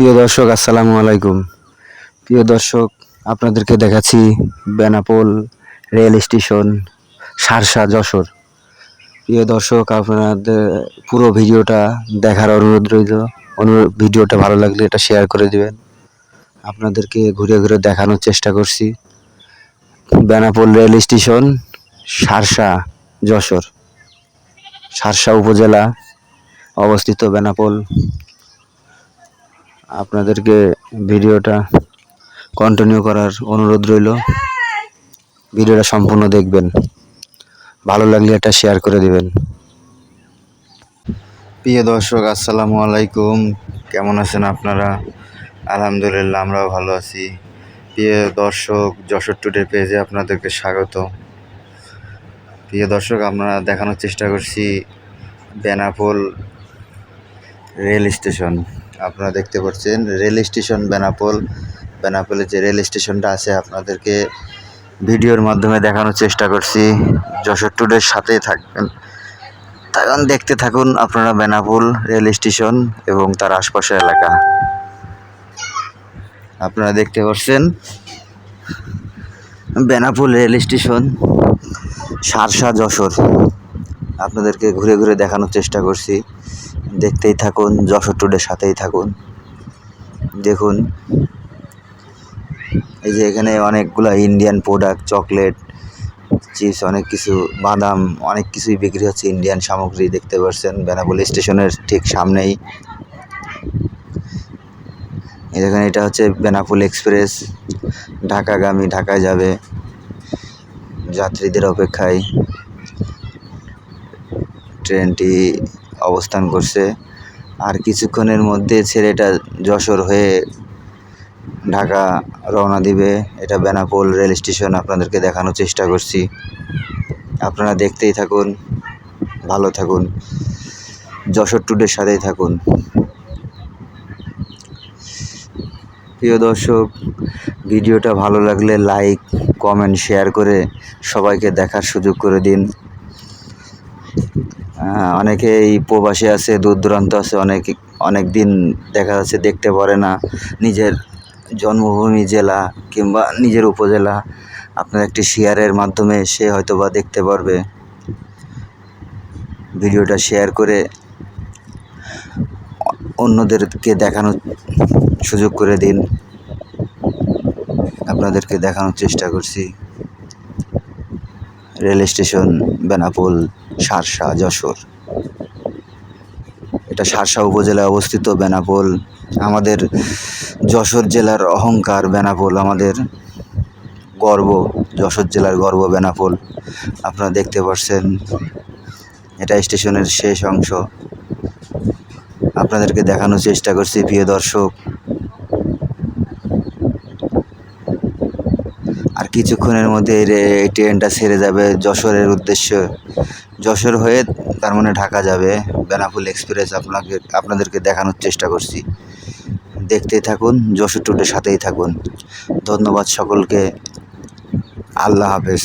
প্রিয় দর্শক, আসসালামু আলাইকুম। প্রিয় দর্শক, আপনাদেরকে দেখাচ্ছি বেনাপোল রেল স্টেশন, সারসা যশোর। প্রিয় দর্শক, আপনাদের পুরো ভিডিওটা দেখার অনুরোধ রইল। অনুরোধ ভিডিওটা ভালো লাগলে এটা শেয়ার করে দিবেন। আপনাদেরকে ঘুরে ঘুরে দেখানোর চেষ্টা করছি। Benapole rail station, Sharsha Jessore. সারসা উপজেলা অবস্থিত বেনাপোল। আপনাদেরকে ভিডিওটা কন্টিনিউ করার অনুরোধ রইল। ভিডিওটা সম্পূর্ণ দেখবেন। ভালো লাগলে এটা শেয়ার করে দিবেন। প্রিয় দর্শক, আসসালামু আলাইকুম। কেমন আছেন আপনারা? আলহামদুলিল্লাহ, আমরাও ভালো আছি। প্রিয় দর্শক, যশোর টুডে পেজে আপনাদেরকে স্বাগত। প্রিয় দর্শক, আমরা দেখানোর চেষ্টা করছি বেনাপোল রেল স্টেশন। আপনারা দেখতে পাচ্ছেন, রেল স্টেশন বেনাপোল। বেনাপোলে যে রেল স্টেশনটা আছে, আপনাদেরকে ভিডিওর মাধ্যমে দেখানোর চেষ্টা করছি। যশোর টুডের সাথেই থাকবেন। তখন দেখতে থাকুন আপনারা বেনাপোল রেল স্টেশন এবং তার আশপাশের এলাকা। আপনারা দেখতে পাচ্ছেন, বেনাপোল রেল স্টেশন, সারসা যশোর। আপনাদেরকে ঘুরে ঘুরে দেখানোর চেষ্টা করছি। দেখতেই থাকুন, যশোর টুডের সাথেই থাকুন। দেখুন, এই যে এখানে অনেকগুলো ইন্ডিয়ান প্রোডাক্ট চকলেট চিপস অনেক কিছু, বাদাম, অনেক কিছুই বিক্রি হচ্ছে ইন্ডিয়ান সামগ্রী দেখতে পাচ্ছেন। বেনাপোল স্টেশনের ঠিক সামনেই। এই দেখেন, এটা হচ্ছে বেনাপোল এক্সপ্রেস ঢাকাগামী, ঢাকায় যাবে যাত্রীদের অপেক্ষায়। ট্রেনটি অবস্থান করছে। আর কিছুক্ষণের মধ্যে ছেলেটা যশোর হয়ে ঢাকা রওনা দিবে। এটা বেনাপোল রেল স্টেশন, আপনাদেরকে দেখানোর চেষ্টা করছি। আপনারা দেখতেই থাকুন, ভালো থাকুন, যশোর টুডের সাথেই থাকুন। প্রিয় দর্শক, ভিডিওটা ভালো লাগলে লাইক, কমেন্ট, শেয়ার করে সবাইকে দেখার সুযোগ করে দিন। অনেকেই প্রবাসী আছে দূর দূরান্ত আছে, অনেক অনেক দিন দেখা যাচ্ছে দেখতে পারে না। নিজের জন্মভূমি জেলা কিংবা নিজের উপজেলা, আপনার একটি শেয়ারের মাধ্যমে সে হয়তো বা দেখতে পারবে। ভিডিওটা শেয়ার করে অন্যদেরকে দেখানোর সুযোগ করে দিন। আপনাদেরকে দেখানোর চেষ্টা করছি। Rail station, Benapole Sharsha, Jessore. এটা সারসা উপজেলায় অবস্থিত বেনাপোল। আমাদের যশোর জেলার অহংকার বেনাপোল, আমাদের গর্ব, যশোর জেলার গর্ব বেনাপোল। আপনারা দেখতে পাচ্ছেন এটা স্টেশনের শেষ অংশ। আপনাদেরকে দেখানোর চেষ্টা করছি, প্রিয় দর্শক। আর কিছুক্ষণের মধ্যে এই ট্রেনটা ছেড়ে যাবে যশোরের উদ্দেশ্যে। যশোর হয়ে তার মানে ঢাকা যাবে। বেনাফুল এক্সপ্রেস আপনাকে, আপনাদেরকে দেখানোর চেষ্টা করছি। দেখতে থাকুন, যশোর টুটের সাথেই থাকুন। ধন্যবাদ সকলকে। আল্লাহ হাফেজ।